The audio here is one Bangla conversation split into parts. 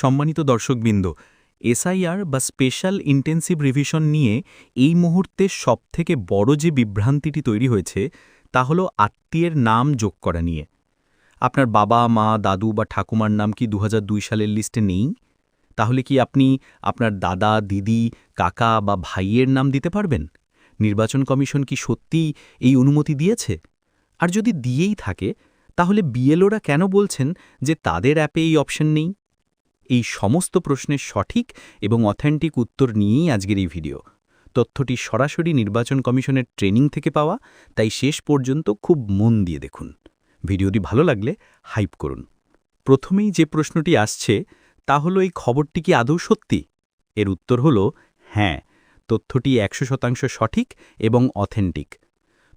সম্মানিত দর্শকবৃন্দ, এসআইআর বা স্পেশাল ইন্টেন্সিভ রিভিশন নিয়ে এই মুহূর্তে সবথেকে বড় যে বিভ্রান্তিটি তৈরি হয়েছে, তা হলো আত্মীয়ের নাম যোগ করা নিয়ে। আপনার বাবা, মা, দাদু বা ঠাকুমার নাম কি দু হাজার দুই সালের লিস্টে নেই? তাহলে কি আপনি আপনার দাদা, দিদি, কাকা বা ভাইয়ের নাম দিতে পারবেন? নির্বাচন কমিশন কি সত্যিই এই অনুমতি দিয়েছে? আর যদি দিয়েই থাকে, তাহলে বিএলওরা কেন বলছেন যে তাদের অ্যাপে এই অপশন নেই? এই সমস্ত প্রশ্নের সঠিক এবং অথেন্টিক উত্তর নিয়েই আজকের এই ভিডিও। তথ্যটি সরাসরি নির্বাচন কমিশনের ট্রেনিং থেকে পাওয়া, তাই শেষ পর্যন্ত খুব মন দিয়ে দেখুন। ভিডিওটি ভালো লাগলে হাইপ করুন। প্রথমেই যে প্রশ্নটি আসছে, তা হলো এই খবরটি কি আদৌ সত্যি? এর উত্তর হল হ্যাঁ তথ্যটি একশো শতাংশ সঠিক এবং অথেন্টিক।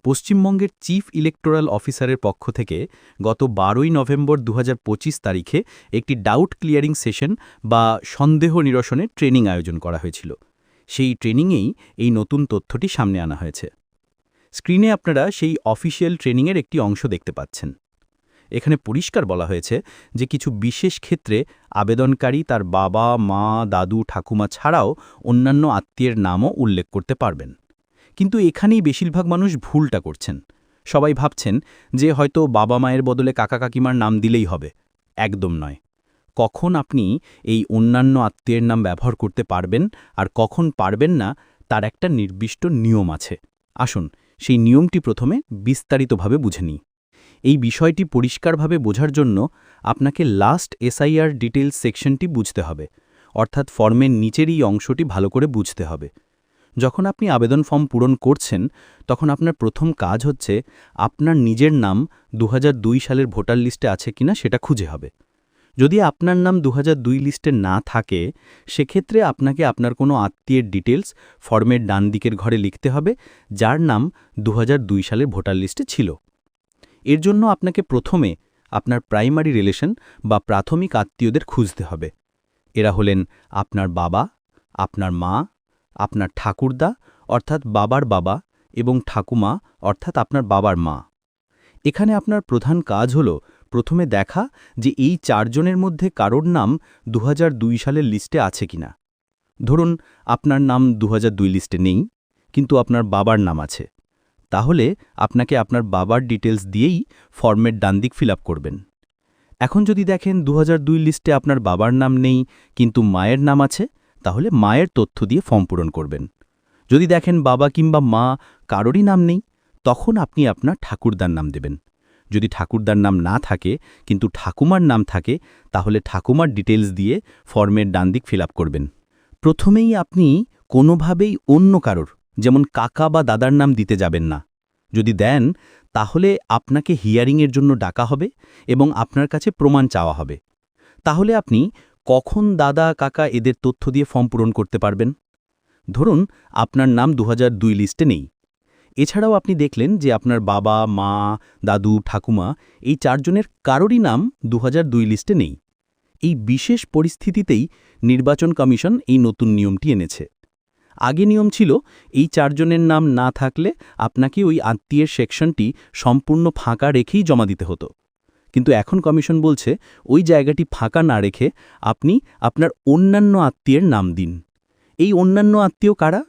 পশ্চিমবঙ্গের চিফ ইলেকটোরাল অফিসারের পক্ষ থেকে গত বারোই নভেম্বর দু হাজার পঁচিশ তারিখে একটি ডাউট ক্লিয়ারিং সেশন বা সন্দেহ নিরসনের ট্রেনিং আয়োজন করা হয়েছিল। সেই ট্রেনিংয়েই এই নতুন তথ্যটি সামনে আনা হয়েছে। স্ক্রিনে আপনারা সেই অফিসিয়াল ট্রেনিংয়ের একটি অংশ দেখতে পাচ্ছেন। এখানে পরিষ্কার বলা হয়েছে যে কিছু বিশেষ ক্ষেত্রে আবেদনকারী তার বাবা, মা, দাদু, ঠাকুমা ছাড়াও অন্যান্য আত্মীয়ের নামও উল্লেখ করতে পারবেন। কিন্তু এখানেই বেশিরভাগ মানুষ ভুলটা করছেন। সবাই ভাবছেন যে হয়তো বাবা মায়ের বদলে কাকা কাকিমার নাম দিলেই হবে। একদম নয়। কখন আপনি এই অন্যান্য আত্মীয়ের নাম ব্যবহার করতে পারবেন আর কখন পারবেন না, তার একটা নির্দিষ্ট নিয়ম আছে। আসুন, সেই নিয়মটি প্রথমে বিস্তারিতভাবে বুঝে নিই। এই বিষয়টি পরিষ্কারভাবে বোঝার জন্য আপনাকে লাস্ট এসআইআর ডিটেলস সেকশনটি বুঝতে হবে। অর্থাৎ ফর্মের নিচের এই অংশটি ভালো করে বুঝতে হবে। যখন আপনি আবেদন ফর্ম পূরণ করছেন, তখন আপনার প্রথম কাজ হচ্ছে আপনার নিজের নাম দু হাজার দুই সালের ভোটার লিস্টে আছে কিনা সেটা খুঁজে হবে। যদি আপনার নাম দু হাজার দুই লিস্টে না থাকে, সেক্ষেত্রে আপনাকে আপনার কোনো আত্মীয়ের ডিটেলস ফর্মের ডান দিকের ঘরে লিখতে হবে, যার নাম দু হাজার দুই সালের ভোটার লিস্টে ছিল। এর জন্য আপনাকে প্রথমে আপনার প্রাইমারি রিলেশন বা প্রাথমিক আত্মীয়দের খুঁজতে হবে। এরা হলেন আপনার বাবা, আপনার মা আপনার ঠাকুরদা, অর্থাৎ বাবার বাবা, এবং ঠাকুমা, অর্থাৎ আপনার বাবার মা। এখানে আপনার প্রধান কাজ হল, প্রথমে দেখা যে এই চারজনের মধ্যে কারোর নাম দু হাজার দুই সালের লিস্টে আছে কিনা। ধরুন, আপনার নাম দু হাজার দুই লিস্টে নেই, কিন্তু আপনার বাবার নাম আছে। তাহলে আপনাকে আপনার বাবার ডিটেলস দিয়েই ফর্মের ডানদিক ফিল করবেন। এখন যদি দেখেন দু হাজার দুই লিস্টে আপনার বাবার নাম নেই, কিন্তু মায়ের নাম আছে তাহলে মায়ের তথ্য দিয়ে ফর্ম পূরণ করবেন। যদি দেখেন বাবা কিংবা মা কারোরই নাম নেই, তখন আপনি আপনার ঠাকুরদার নাম দেবেন। যদি ঠাকুরদার নাম না থাকে, কিন্তু ঠাকুমার নাম থাকে, তাহলে ঠাকুমার ডিটেলস দিয়ে ফর্মের ডানদিক ফিল করবেন। প্রথমেই আপনি কোনোভাবেই অন্য কারোর, যেমন কাকা বা দাদার নাম দিতে যাবেন না। যদি দেন, তাহলে আপনাকে হিয়ারিংয়ের জন্য ডাকা হবে এবং আপনার কাছে প্রমাণ চাওয়া হবে। তাহলে আপনি কখন দাদা কাকা এদের তথ্য দিয়ে ফর্ম পূরণ করতে পারবেন? ধরুন, আপনার নাম দু হাজার দুই লিস্টে নেই। এছাড়াও আপনি দেখলেন যে আপনার বাবা, মা, দাদু, ঠাকুমা এই চারজনের কারোরই নাম দু হাজার দুই লিস্টে নেই। এই বিশেষ পরিস্থিতিতেই নির্বাচন কমিশন এই নতুন নিয়মটি এনেছে। আগে নিয়ম ছিল, এই চারজনের নাম না থাকলে আপনাকে ওই আত্মীয়ের সেকশনটি সম্পূর্ণ ফাঁকা রেখেই জমা দিতে হতো। কিন্তু এখন কমিশন বলছে ওই জায়গাটি ফাঁকা না রেখে আপনি আপনার অন্যান্য আত্মীয়ের নাম দিন। এই অন্যান্য আত্মীয় কারা?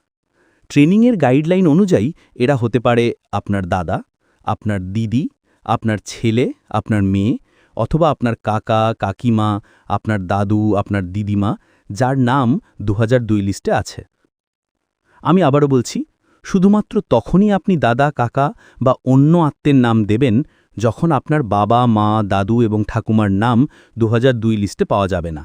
ট্রেনিংয়ের গাইডলাইন অনুযায়ী এরা হতে পারে আপনার দাদা, আপনার দিদি, আপনার ছেলে, আপনার মেয়ে, অথবা আপনার কাকা, কাকিমা, আপনার দাদু, আপনার দিদিমা, যার নাম দু হাজার দুই লিস্টে আছে। আমি আবারও বলছি, শুধুমাত্র তখনই আপনি দাদা, কাকা বা অন্য আত্মের নাম দেবেন যখন আপনার বাবা, মা, দাদু এবং ঠাকুমার নাম দু হাজার দুই লিস্টে পাওয়া যাবে না।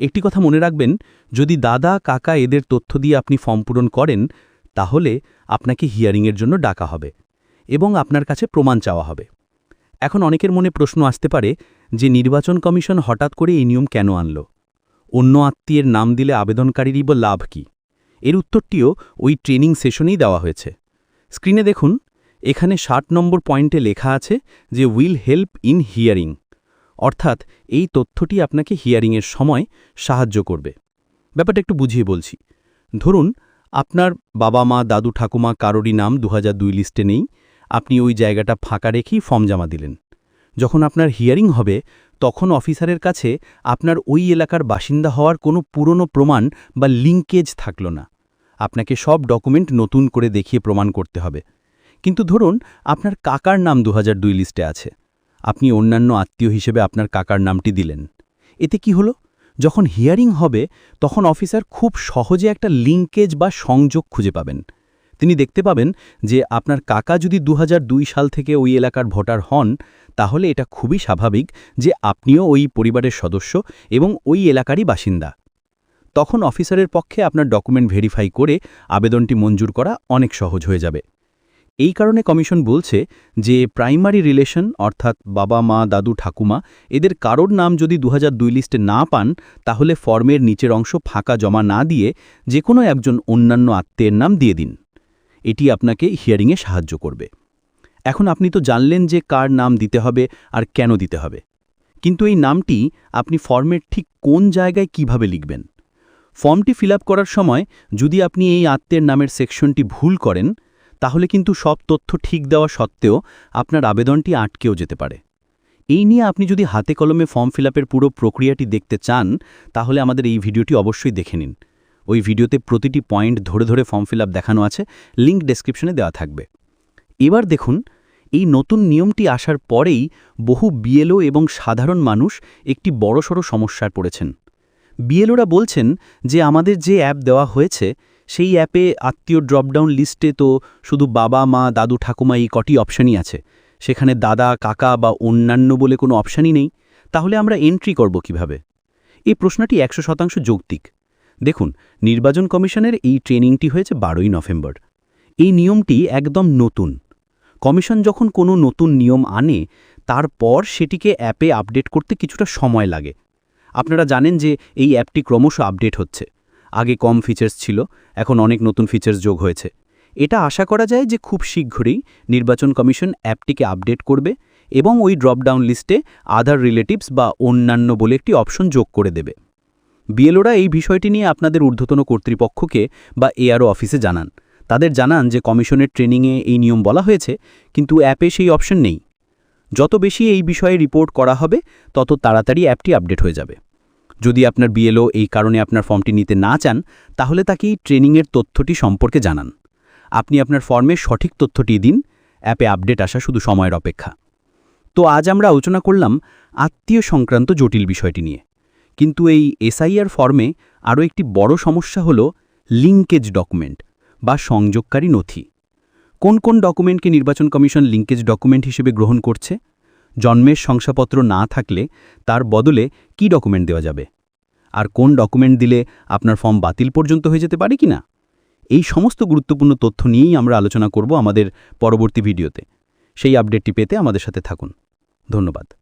একটি কথা মনে রাখবেন, যদি দাদা, কাকা এদের তথ্য দিয়ে আপনি ফর্ম পূরণ করেন, তাহলে আপনাকে হিয়ারিংয়ের জন্য ডাকা হবে এবং আপনার কাছে প্রমাণ চাওয়া হবে। এখন অনেকের মনে প্রশ্ন আসতে পারে যে নির্বাচন কমিশন হঠাৎ করে এই নিয়ম কেন আনল? অন্য আত্মীয়ের নাম দিলে আবেদনকারীরই বা লাভ কি? এর উত্তরটিও ওই ট্রেনিং সেশনেই দেওয়া হয়েছে। স্ক্রিনে দেখুন এখানে ষাট নম্বর পয়েন্টে লেখা আছে যে উইল হেল্প ইন হিয়ারিং। অর্থাৎ এই তথ্যটি আপনাকে হিয়ারিংয়ের সময় সাহায্য করবে। ব্যাপারটা একটু বুঝিয়ে বলছি। ধরুন, আপনার বাবা মা, দাদু, ঠাকুমা কারোরই নাম দু হাজার দুই লিস্টে নেই, আপনি ওই জায়গাটা ফাঁকা রেখেই ফর্ম জমা দিলেন। যখন আপনার হিয়ারিং হবে, তখন অফিসারের কাছে আপনার ওই এলাকার বাসিন্দা হওয়ার কোনো পুরনো প্রমাণ বা লিঙ্কেজ থাকল না। আপনাকে সব ডকুমেন্ট নতুন করে দেখিয়ে প্রমাণ করতে হবে। কিন্তু ধরুন, আপনার কাকার নাম দু হাজার দুই লিস্টে আছে। আপনি অন্যান্য আত্মীয় হিসেবে আপনার কাকার নামটি দিলেন। এতে কি হলো? যখন হিয়ারিং হবে, তখন অফিসার খুব সহজে একটা লিঙ্কেজ বা সংযোগ খুঁজে পাবেন। তিনি দেখতে পাবেন যে আপনার কাকা যদি দু হাজার দুই সাল থেকে ওই এলাকার ভোটার হন, তাহলে এটা খুবই স্বাভাবিক যে আপনিও ওই পরিবারের সদস্য এবং ওই এলাকারই বাসিন্দা। তখন অফিসারের পক্ষে আপনার ডকুমেন্ট ভেরিফাই করে আবেদনটি মঞ্জুর করা অনেক সহজ হয়ে যাবে। এই কারণে কমিশন বলছে যে প্রাইমারি রিলেশন, অর্থাৎ বাবা, মা, দাদু, ঠাকুমা, এদের কারোর নাম যদি দু হাজার দুই লিস্টে না পান, তাহলে ফর্মের নিচের অংশ ফাঁকা জমা না দিয়ে যে কোনো একজন অন্যান্য আত্মীয়ের নাম দিয়ে দিন। এটি আপনাকে হিয়ারিংয়ে সাহায্য করবে। এখন আপনি তো জানলেন যে কার নাম দিতে হবে আর কেন দিতে হবে। কিন্তু এই নামটি আপনি ফর্মের ঠিক কোন জায়গায় কীভাবে লিখবেন? ফর্মটি ফিল করার সময় যদি আপনি এই আত্মের নামের সেকশনটি ভুল করেন তাহলে কিন্তু সব তথ্য ঠিক দেওয়া সত্ত্বেও আপনার আবেদনটি আটকেও যেতে পারে। এই নিয়ে আপনি যদি হাতে কলমে ফর্ম ফিল পুরো প্রক্রিয়াটি দেখতে চান, তাহলে আমাদের এই ভিডিওটি অবশ্যই দেখে নিন। ওই ভিডিওতে প্রতিটি পয়েন্ট ধরে ধরে ফর্ম ফিল দেখানো আছে লিঙ্ক ডেসক্রিপশনে দেওয়া থাকবে। এবার দেখুন, এই নতুন নিয়মটি আসার পরেই বহু বিএলও এবং সাধারণ মানুষ একটি বড়সড় সমস্যায় পড়েছেন। বিএলওরা বলছেন যে আমাদের যে অ্যাপ দেওয়া হয়েছে সেই অ্যাপে আত্মীয় ড্রপডাউন লিস্টে তো শুধু বাবা, মা, দাদু, ঠাকুমা এই কটি অপশানই আছে। সেখানে দাদা, কাকা বা অন্যান্য বলে কোনো অপশানই নেই। তাহলে আমরা এন্ট্রি করব কীভাবে? এই প্রশ্নটি একশো শতাংশ যৌক্তিক। দেখুন, নির্বাচন কমিশনের এই ট্রেনিংটি হয়েছে বারোই নভেম্বর। এই নিয়মটি একদম নতুন। কমিশন যখন কোনো নতুন নিয়ম আনে, তারপর সেটিকে অ্যাপে আপডেট করতে কিছুটা সময় লাগে। আপনারা জানেন যে এই অ্যাপটি ক্রমশ আপডেট হচ্ছে। আগে কম ফিচার্স ছিল, এখন অনেক নতুন ফিচার্স যোগ হয়েছে। এটা আশা করা যায় যে খুব শীঘ্রই নির্বাচন কমিশন অ্যাপটিকে আপডেট করবে এবং ওই ড্রপডাউন লিস্টে আধার রিলেটিভস বা অন্যান্য বলে একটি অপশন যোগ করে দেবে। বিএলওরা এই বিষয়টি নিয়ে আপনাদের ঊর্ধ্বতন কর্তৃপক্ষকে বা এআরও অফিসে জানান। তাদের জানান যে কমিশনের ট্রেনিংয়ে এই নিয়ম বলা হয়েছে, কিন্তু অ্যাপে সেই অপশন নেই। যত বেশি এই বিষয়ে রিপোর্ট করা হবে, তত তাড়াতাড়ি অ্যাপটি আপডেট হয়ে যাবে। যদি আপনার বিএলও এই কারণে আপনার ফর্মটি নিতে না চান, তাহলে তাকে ট্রেনিংয়ের তথ্যটি সম্পর্কে জানান। আপনি আপনার ফর্মে সঠিক তথ্যটি দিন, অ্যাপে আপডেট আসা শুধু সময়ের অপেক্ষা। তো আজ আমরা আলোচনা করলাম আত্মীয় সংক্রান্ত জটিল বিষয়টি নিয়ে। কিন্তু এই এসআইআর ফর্মে আরও একটি বড় সমস্যা হল লিঙ্কেজ ডকুমেন্ট বা সংযোগকারী নথি। কোন কোন ডকুমেন্টকে নির্বাচন কমিশন লিঙ্কেজ ডকুমেন্ট হিসেবে গ্রহণ করছে? জন্মের শংসাপত্র না থাকলে তার বদলে কি ডকুমেন্ট দেওয়া যাবে? আর কোন ডকুমেন্ট দিলে আপনার ফর্ম বাতিল পর্যন্ত হয়ে যেতে পারে কি না এই সমস্ত গুরুত্বপূর্ণ তথ্য নিয়েই আমরা আলোচনা করব আমাদের পরবর্তী ভিডিওতে। সেই আপডেটটি পেতে আমাদের সাথে থাকুন। ধন্যবাদ।